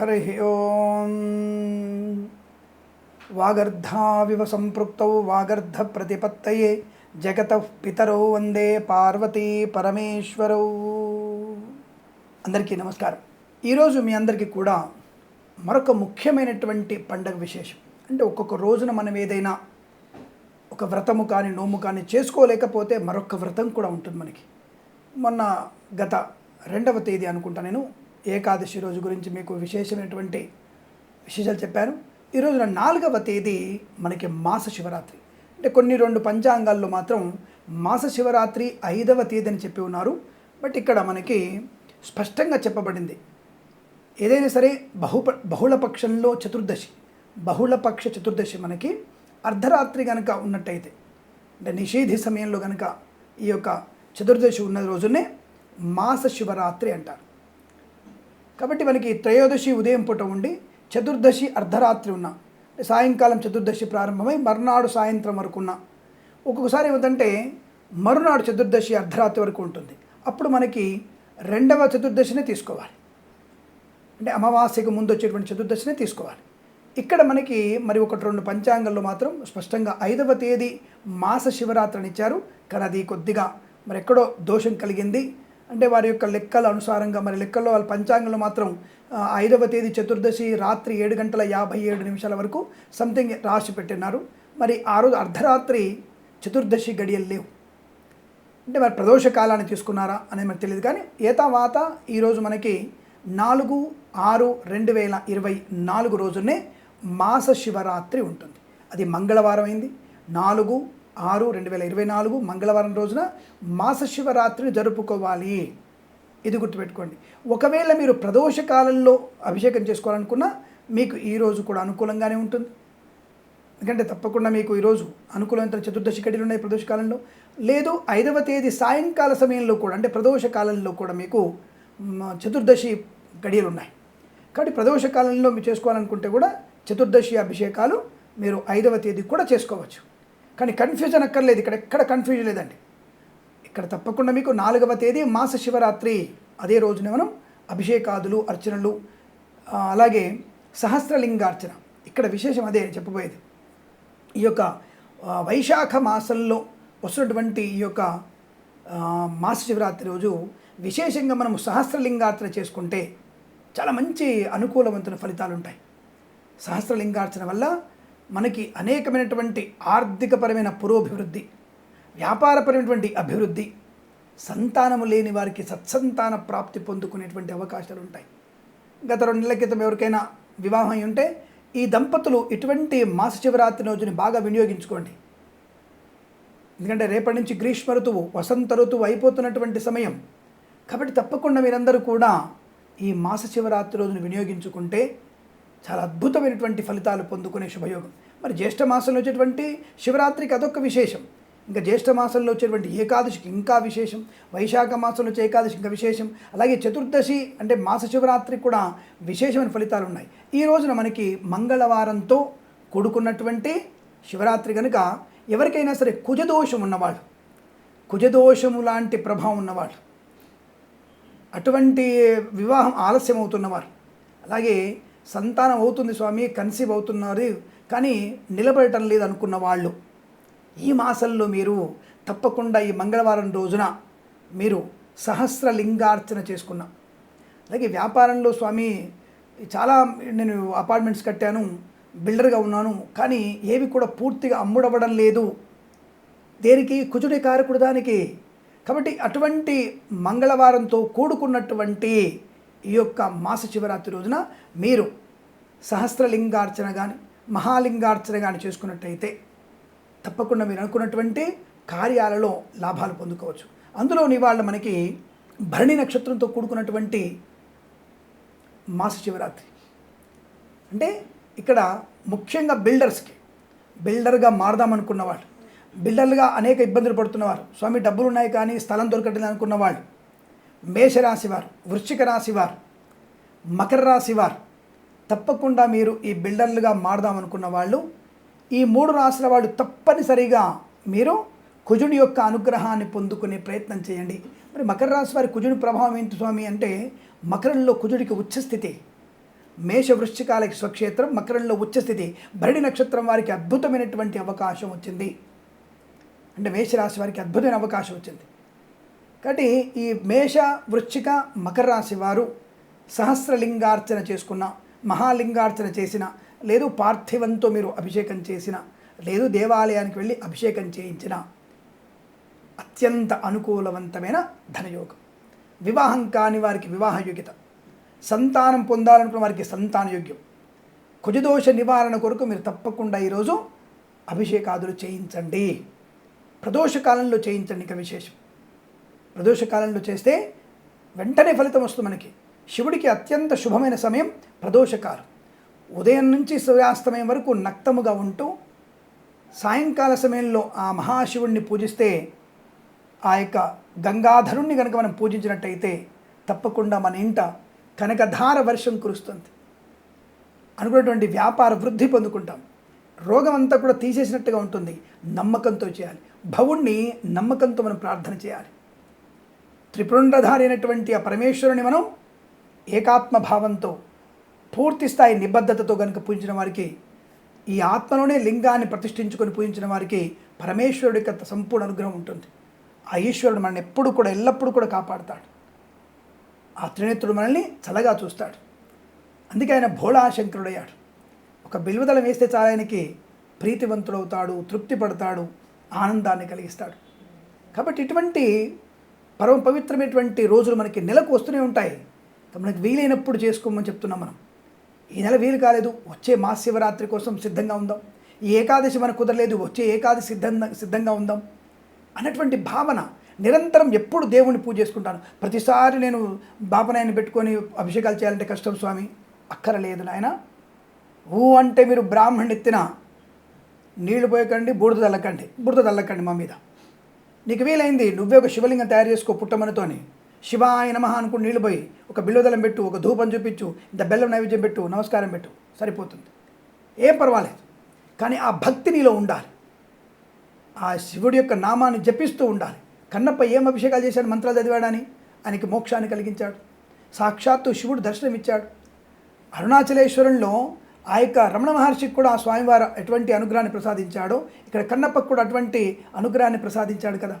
హరి ఓం వాగర్ధావివ సంపృక్తౌ వాగర్ధ ప్రతిపత్తయే జగత పితరౌ వందే పార్వతీ పరమేశ్వరౌ అందరికీ నమస్కారం. ఈరోజు మీ అందరికీ కూడా మరొక ముఖ్యమైనటువంటి పండగ విశేషం. అంటే ఒక్కొక్క రోజున మనం ఏదైనా ఒక వ్రతము కానీ నోము కానీ చేసుకోలేకపోతే మరొక వ్రతం కూడా ఉంటుంది మనకి. మొన్న గత రెండవ తేదీ అనుకుంటా నేను ఏకాదశి రోజు గురించి మీకు విశేషమైనటువంటి విశేషాలు చెప్పాను ఈ రోజున నాలుగవ తేదీ మనకి మాస శివరాత్రి. అంటే కొన్ని రెండు పంచాంగాల్లో మాత్రం మాస శివరాత్రి ఐదవ తేదీ అని చెప్పి ఉన్నారు. బట్ ఇక్కడ మనకి స్పష్టంగా చెప్పబడింది. ఏదైనా సరే బహుప బహుళపక్షంలో చతుర్దశి. బహుళపక్ష చతుర్దశి మనకి అర్ధరాత్రి కనుక ఉన్నట్టయితే అంటే నిషేధి సమయంలో కనుక ఈ యొక్క చతుర్దశి ఉన్న రోజునే మాస శివరాత్రి అంటారు. కాబట్టి మనకి త్రయోదశి ఉదయం పూట ఉండి చతుర్దశి అర్ధరాత్రి ఉన్న సాయంకాలం చతుర్దశి ప్రారంభమై మర్నాడు సాయంత్రం వరకు ఉన్న ఒక్కొక్కసారి ఏమిటంటే మరునాడు చతుర్దశి అర్ధరాత్రి వరకు ఉంటుంది. అప్పుడు మనకి రెండవ చతుర్దశినే తీసుకోవాలి. అంటే అమావాస్యకు ముందు వచ్చేటువంటి చతుర్దశినే తీసుకోవాలి. ఇక్కడ మనకి మరి ఒకటి రెండు పంచాంగంలో మాత్రం స్పష్టంగా ఐదవ తేదీ మాస శివరాత్రిని ఇచ్చారు. కానీ అది కొద్దిగా మరి ఎక్కడో దోషం కలిగింది. అంటే వారి యొక్క లెక్కల అనుసారంగా మరి లెక్కల్లో వాళ్ళ పంచాంగంలో మాత్రం ఐదవ తేదీ చతుర్దశి రాత్రి ఏడు గంటల యాభై ఏడు నిమిషాల వరకు సంథింగ్ రాసి పెట్టినారు. మరి ఆ రోజు అర్ధరాత్రి చతుర్దశి గడియలు లేవు. అంటే మరి ప్రదోష కాలాన్ని తీసుకున్నారా అనేది మనకు తెలియదు. కానీ ఏతావాత ఈరోజు మనకి నాలుగు ఆరు రెండు వేల ఇరవై నాలుగు రోజునే మాస శివరాత్రి ఉంటుంది. అది మంగళవారం అయింది. నాలుగు ఆరు రెండు వేల ఇరవై నాలుగు మంగళవారం రోజున మాసశివరాత్రిని జరుపుకోవాలి. ఇది గుర్తుపెట్టుకోండి. ఒకవేళ మీరు ప్రదోష కాలంలో అభిషేకం చేసుకోవాలనుకున్నా మీకు ఈరోజు కూడా అనుకూలంగానే ఉంటుంది. ఎందుకంటే తప్పకుండా మీకు ఈరోజు అనుకూలమైన చతుర్దశి గడిలు ఉన్నాయి ప్రదోష కాలంలో. లేదు ఐదవ తేదీ సాయంకాల సమయంలో కూడా అంటే ప్రదోష కాలంలో కూడా మీకు చతుర్దశి గడియలు ఉన్నాయి. కాబట్టి ప్రదోష కాలంలో మీరు చేసుకోవాలనుకుంటే కూడా చతుర్దశి అభిషేకాలు మీరు ఐదవ తేదీ కూడా చేసుకోవచ్చు. కానీ కన్ఫ్యూజన్ అక్కర్లేదు. ఇక్కడ ఎక్కడ కన్ఫ్యూజన్ లేదండి. ఇక్కడ తప్పకుండా మీకు నాలుగవ తేదీ మాస శివరాత్రి. అదే రోజున మనం అభిషేకాదులు అర్చనలు అలాగే సహస్రలింగార్చన. ఇక్కడ విశేషం అదే చెప్పబోయేది. ఈ యొక్క వైశాఖ మాసంలో వస్తున్నటువంటి ఈ యొక్క మాస శివరాత్రి రోజు విశేషంగా మనం సహస్రలింగార్చన చేసుకుంటే చాలా మంచి అనుకూలవంతుల ఫలితాలు ఉంటాయి సహస్రలింగార్చన వల్ల మనకి అనేకమైనటువంటి ఆర్థికపరమైన పురోభివృద్ధి వ్యాపారపరమైనటువంటి అభివృద్ధి సంతానము లేని వారికి సత్సంతాన ప్రాప్తి పొందుకునేటువంటి అవకాశాలు ఉంటాయి. గత రెండు నెలల క్రితం ఎవరికైనా వివాహం అయి ఉంటే ఈ దంపతులు ఇటువంటి మాస శివరాత్రి రోజుని బాగా వినియోగించుకోండి. ఎందుకంటే రేపటి నుంచి గ్రీష్మ ఋతువు వసంత ఋతువు అయిపోతున్నటువంటి సమయం. కాబట్టి తప్పకుండా మీరందరూ కూడా ఈ మాస శివరాత్రి రోజును వినియోగించుకుంటే చాలా అద్భుతమైనటువంటి ఫలితాలు పొందుకునే శుభయోగం. మరి జ్యేష్ఠ మాసంలో వచ్చేటువంటి శివరాత్రికి అదొక విశేషం. ఇంకా జ్యేష్ఠ మాసంలో వచ్చేటువంటి ఏకాదశికి ఇంకా విశేషం. వైశాఖ మాసంలో వచ్చే ఏకాదశి ఇంకా విశేషం. అలాగే చతుర్దశి అంటే మాస శివరాత్రి కూడా విశేషమైన ఫలితాలు ఉన్నాయి. ఈ రోజున మనకి మంగళవారంతో కూడుకున్నటువంటి శివరాత్రి కనుక ఎవరికైనా సరే కుజదోషం ఉన్నవాళ్ళు కుజదోషము లాంటి ప్రభావం ఉన్నవాళ్ళు అటువంటి వివాహం ఆలస్యం అవుతున్నవారు అలాగే సంతానం అవుతుంది స్వామి కన్సీవ్ అవుతున్నారు. కానీ నిలబడటం లేదు అనుకున్న వాళ్ళు ఈ మాసంలో మీరు తప్పకుండా ఈ మంగళవారం రోజున మీరు సహస్రలింగార్చన చేసుకున్నా. అలాగే వ్యాపారంలో స్వామి చాలా నేను అపార్ట్మెంట్స్ కట్టాను బిల్డర్గా ఉన్నాను కానీ ఏవి కూడా పూర్తిగా అమ్ముడవ్వడం లేదు. దేనికి? కుజుడి కారకుడు దానికి కాబట్టి అటువంటి మంగళవారంతో కూడుకున్నటువంటి ఈ యొక్క మాస శివరాత్రి రోజున మీరు సహస్రలింగార్చన కానీ మహాలింగార్చన కానీ చేసుకున్నట్టయితే తప్పకుండా మీరు అనుకున్నటువంటి కార్యాలలో లాభాలు పొందుకోవచ్చు. అందులో ఇవాళ మనకి భరణి నక్షత్రంతో కూడుకున్నటువంటి మాస శివరాత్రి. అంటే ఇక్కడ ముఖ్యంగా బిల్డర్స్కి బిల్డర్గా మారదామనుకున్న వాళ్ళు బిల్డర్లుగా అనేక ఇబ్బందులు పడుతున్నవారు స్వామి డబ్బులు ఉన్నాయి కానీ స్థలం దొరకట్లేదు అనుకున్న వాళ్ళు మేషరాశి వృశ్చిక రాశివారు మకర రాశివారు తప్పకుండా మీరు ఈ బిల్డర్లుగా మారదామనుకున్న వాళ్ళు ఈ మూడు రాశుల వాళ్ళు తప్పనిసరిగా మీరు కుజుడి యొక్క అనుగ్రహాన్ని పొందుకునే ప్రయత్నం చేయండి. మరి మకర రాశి వారి కుజుడి ప్రభావం ఏంటి స్వామి అంటే మకరంలో కుజుడికి ఉచ్చస్థితి మేష వృశ్చికాలకి స్వక్షేత్రం మకరంలో ఉచ్చస్థితి భరణి నక్షత్రం వారికి అద్భుతమైనటువంటి అవకాశం వచ్చింది. అంటే మేషరాశి వారికి అద్భుతమైన అవకాశం వచ్చింది. కాబట్టి ఈ మేష వృశ్చిక మకర రాశి వారు సహస్రలింగార్చన చేసుకున్న మహాలింగార్చన చేసిన లేదు పార్థివంతో మీరు అభిషేకం చేసిన లేదు దేవాలయానికి వెళ్ళి అభిషేకం చేయించిన అత్యంత అనుకూలవంతమైన ధనయోగం. వివాహం కాని వారికి వివాహ యోగ్యత. సంతానం పొందాలనుకున్న వారికి సంతాన యోగ్యం. కుజదోష నివారణ కొరకు మీరు తప్పకుండా ఈరోజు అభిషేకాదులు చేయించండి. ప్రదోష కాలంలో చేయించండి ఇక విశేషం. ప్రదోష కాలంలో చేస్తే వెంటనే ఫలితం వస్తుంది మనకి. శివుడికి అత్యంత శుభమైన సమయం ప్రదోషకాలం. ఉదయం నుంచి సూర్యాస్తమయం వరకు నక్తముగా ఉంటూ సాయంకాల సమయంలో ఆ మహాశివుణ్ణి పూజిస్తే ఆ యొక్క గంగాధరుణ్ణి కనుక మనం పూజించినట్టయితే తప్పకుండా మన ఇంట కనకధార వర్షం కురుస్తుంది. అనుకున్నటువంటి వ్యాపార వృద్ధి పొందుకుంటాం. రోగం అంతా కూడా తీసేసినట్టుగా ఉంటుంది. నమ్మకంతో చేయాలి. భవుణ్ణి నమ్మకంతో మనం ప్రార్థన చేయాలి. త్రిపురుండ్రధారి అయినటువంటి ఆ పరమేశ్వరుని మనం ఏకాత్మ భావంతో పూర్తి స్థాయి నిబద్ధతతో కనుక పూజించిన వారికి ఈ ఆత్మలోనే లింగాన్ని ప్రతిష్ఠించుకొని పూజించిన వారికి పరమేశ్వరుడి యొక్క సంపూర్ణ అనుగ్రహం ఉంటుంది. ఆ ఈశ్వరుడు మనల్ని ఎప్పుడు కూడా ఎల్లప్పుడూ కూడా కాపాడుతాడు. ఆ త్రినేత్రుడు మనల్ని చల్లగా చూస్తాడు. అందుకే ఆయన భోళాశంకరుడయ్యాడు. ఒక బిల్వదలం వేస్తే చాలా ఆయనకి ప్రీతివంతుడవుతాడు తృప్తి పడతాడు ఆనందాన్ని కలిగిస్తాడు. కాబట్టి ఇటువంటి పరమ పవిత్రమైనటువంటి రోజులు మనకి నెలకు వస్తూనే ఉంటాయి. మనకి వీలైనప్పుడు చేసుకోమని చెప్తున్నాం మనం. ఈ నెల వీలు కాలేదు. వచ్చే మహాశివరాత్రి కోసం సిద్ధంగా ఉందాం. ఈ ఏకాదశి మనకు కుదరలేదు. వచ్చే ఏకాదశి సిద్ధంగా సిద్ధంగా ఉందాం. అన్నటువంటి భావన నిరంతరం ఎప్పుడు దేవుణ్ణి పూజ చేసుకుంటాను. ప్రతిసారి నేను బాపనాయని పెట్టుకొని అభిషేకాలు చేయాలంటే కష్టం స్వామి. అక్కరలేదు నాయన. ఊ అంటే మీరు బ్రాహ్మణుని ఎత్తిన నీళ్ళు పోయకండి బూడిద తల్లకండి బూడిద తల్లకండి మా మీద. నీకు వీలైంది నువ్వే ఒక శివలింగం తయారు చేసుకో పుట్టమనితోని. శివాయ నమః అనుకుని నీళ్ళు పోయి ఒక బిల్లుదలం పెట్టు ఒక ధూపం చూపించు ఇంత బెల్లం నైవేద్యం పెట్టు నమస్కారం పెట్టు సరిపోతుంది. ఏం పర్వాలేదు. కానీ ఆ భక్తి నీలో ఉండాలి. ఆ శివుడి యొక్క నామాన్ని జపిస్తూ ఉండాలి. కన్నప్ప ఏం అభిషేకాలు చేశాడు మంత్రాలు చదివాడని? ఆయనకి మోక్షాన్ని కలిగించాడు. సాక్షాత్తు శివుడు దర్శనమిచ్చాడు. అరుణాచలేశ్వరంలో ఆ యొక్క రమణ మహర్షికి కూడా ఆ స్వామివారు ఎటువంటి అనుగ్రహాన్ని ప్రసాదించాడో ఇక్కడ కన్నప్పకు కూడా అటువంటి అనుగ్రహాన్ని ప్రసాదించాడు కదా.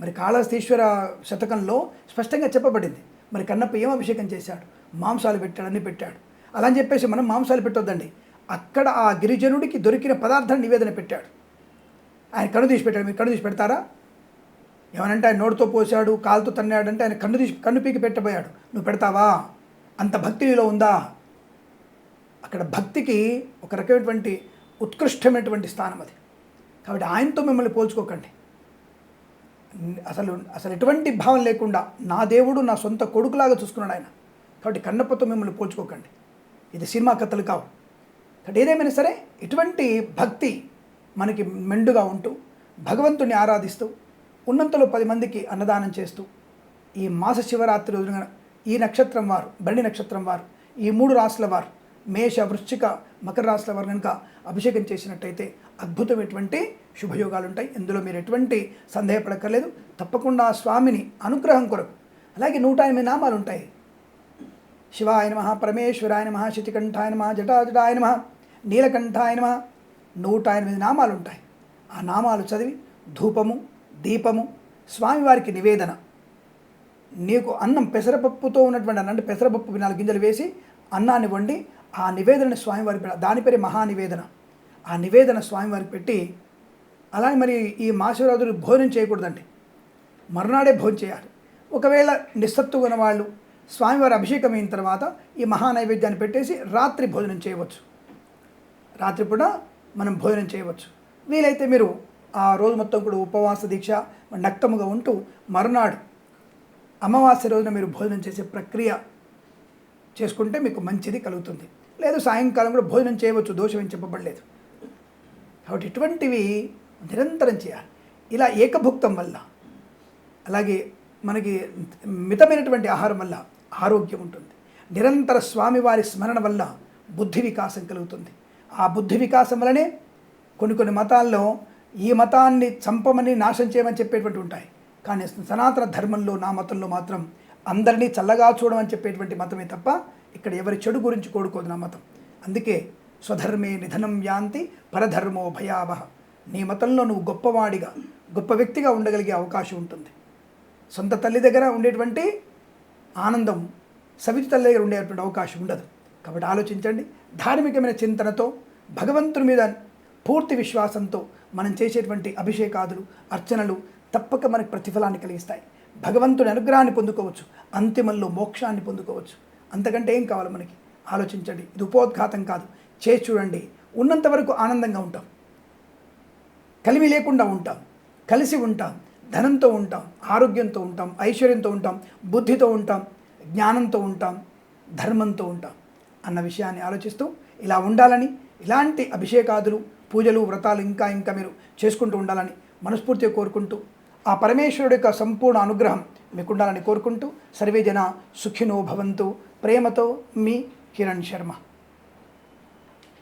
మరి కాళహస్తీశ్వర శతకంలో స్పష్టంగా చెప్పబడింది. మరి కన్నప్ప ఏం అభిషేకం చేశాడు? మాంసాలు పెట్టాడు అన్ని పెట్టాడు. అలా అని చెప్పేసి మనం మాంసాలు పెట్టొద్దండి. అక్కడ ఆ గిరిజనుడికి దొరికిన పదార్థాన్ని నివేదన పెట్టాడు. ఆయన కన్ను తీసి పెట్టాడు. మీరు కన్ను తీసి పెడతారా? ఏమనంటే ఆయన నోటితో పోసాడు కాలుతో తన్నాడంటే ఆయన కన్ను తీసి కన్ను పీకి పెట్టబోయాడు. నువ్వు పెడతావా? అంత భక్తి నీలో ఉందా? అక్కడ భక్తికి ఒక రకమైనటువంటి ఉత్కృష్టమైనటువంటి స్థానం అది. కాబట్టి ఆయనతో మిమ్మల్ని పోల్చుకోకండి. అసలు అసలు ఎటువంటి భావం లేకుండా నా దేవుడు నా సొంత కొడుకులాగా చూసుకున్నాడు ఆయన. కాబట్టి కన్నప్పతో మిమ్మల్ని పోల్చుకోకండి. ఇది సినిమా కథలు కావు. కాబట్టి ఏదేమైనా సరే ఇటువంటి భక్తి మనకి మెండుగా ఉంటూ భగవంతుని ఆరాధిస్తూ ఉన్నంతలో పది మందికి అన్నదానం చేస్తూ ఈ మాస శివరాత్రి రోజున ఈ నక్షత్రం వారు బండి నక్షత్రం వారు ఈ మూడు రాసుల వారు మేష వృశ్చిక మకర రాశుల వారు కనుక అభిషేకం చేసినట్టయితే అద్భుతమైనటువంటి శుభయోగాలు ఉంటాయి ఇందులో మీరు ఎటువంటి సందేహపడక్కర్లేదు. తప్పకుండా ఆ స్వామిని అనుగ్రహం కొరకు. అలాగే నూట ఎనిమిది నామాలు ఉంటాయి శివాయ నమ పరమేశ్వరాయ నమ శితికంఠాయ నమ జటాజటాయ నమ నీలకంఠాయ నమ నూట ఎనిమిది నామాలు ఉంటాయి ఆ నామాలు చదివి ధూపము దీపము స్వామివారికి నివేదన. నీకు అన్నం పెసరపప్పుతో ఉన్నటువంటి అన్నం అంటే పెసరపప్పు నాలుగు గింజలు వేసి అన్నాన్ని వండి ఆ నివేదనని స్వామివారికి దాని పేరే మహానివేదన. ఆ నివేదన స్వామివారికి పెట్టి అలానే మరి ఈ మాసరాజులు భోజనం చేయకూడదండి. మరునాడే భోజనం చేయాలి. ఒకవేళ నిస్సత్తు ఉన్న వాళ్ళు స్వామివారి అభిషేకం అయిన తర్వాత ఈ మహా నైవేద్యాన్ని పెట్టేసి రాత్రి భోజనం చేయవచ్చు. రాత్రి కూడా మనం భోజనం చేయవచ్చు. వీలైతే మీరు ఆ రోజు మొత్తం కూడా ఉపవాస దీక్ష నక్తముగా ఉంటూ మరునాడు అమావాస్య రోజున మీరు భోజనం చేసే ప్రక్రియ చేసుకుంటే మీకు మంచిది కలుగుతుంది. లేదు సాయంకాలం కూడా భోజనం చేయవచ్చు దోషం ఏం చెప్పబడలేదు. కాబట్టి ఇటువంటివి నిరంతరం చేయాలి. ఇలా ఏకభుక్తం వల్ల అలాగే మనకి మితమైనటువంటి ఆహారం వల్ల ఆరోగ్యం ఉంటుంది. నిరంతర స్వామివారి స్మరణ వల్ల బుద్ధి వికాసం కలుగుతుంది. ఆ బుద్ధి వికాసం వల్లనే కొన్ని కొన్ని మతాల్లో ఈ మతాన్ని చంపమని నాశనం చేయమని చెప్పేటువంటి ఉంటాయి. కానీ సనాతన ధర్మంలో నా మతంలో మాత్రం అందరినీ చల్లగా చూడమని చెప్పేటువంటి మతమే తప్ప ఇక్కడ ఎవరి చెడు గురించి కోడుకోదు నా మతం. అందుకే స్వధర్మే నిధనం యాంతి పరధర్మో భయావహ. నీ మతంలో నువ్వు గొప్పవాడిగా గొప్ప వ్యక్తిగా ఉండగలిగే అవకాశం ఉంటుంది. సొంత తల్లి దగ్గర ఉండేటువంటి ఆనందం సవితి తల్లి దగ్గర ఉండేటువంటి అవకాశం ఉండదు. కాబట్టి ఆలోచించండి. ధార్మికమైన చింతనతో భగవంతుని మీద పూర్తి విశ్వాసంతో మనం చేసేటువంటి అభిషేకాదులు అర్చనలు తప్పక మనకు ప్రతిఫలాన్ని కలిగిస్తాయి. భగవంతుని అనుగ్రహాన్ని పొందుకోవచ్చు. అంతిమంలో మోక్షాన్ని పొందుకోవచ్చు. అంతకంటే ఏం కావాలి మనకి? ఆలోచించండి. ఇది ఉపోద్ఘాతం కాదు. చేసి చూడండి. ఉన్నంత వరకు ఆనందంగా ఉంటాం. కలిమి లేకుండా ఉంటాం. కలిసి ఉంటాం. ధనంతో ఉంటాం. ఆరోగ్యంతో ఉంటాం. ఐశ్వర్యంతో ఉంటాం. బుద్ధితో ఉంటాం. జ్ఞానంతో ఉంటాం. ధర్మంతో ఉంటాం. అన్న విషయాన్ని ఆలోచిస్తూ ఇలా ఉండాలని ఇలాంటి అభిషేకాదులు పూజలు వ్రతాలు ఇంకా ఇంకా మీరు చేసుకుంటూ ఉండాలని మనస్ఫూర్తిగా కోరుకుంటూ ఆ పరమేశ్వరుడి యొక్క సంపూర్ణ అనుగ్రహం మీకు ఉండాలని కోరుకుంటూ సర్వే జన సుఖినో భవంతు. ప్రేమతో మీ కిరణ్ శర్మ.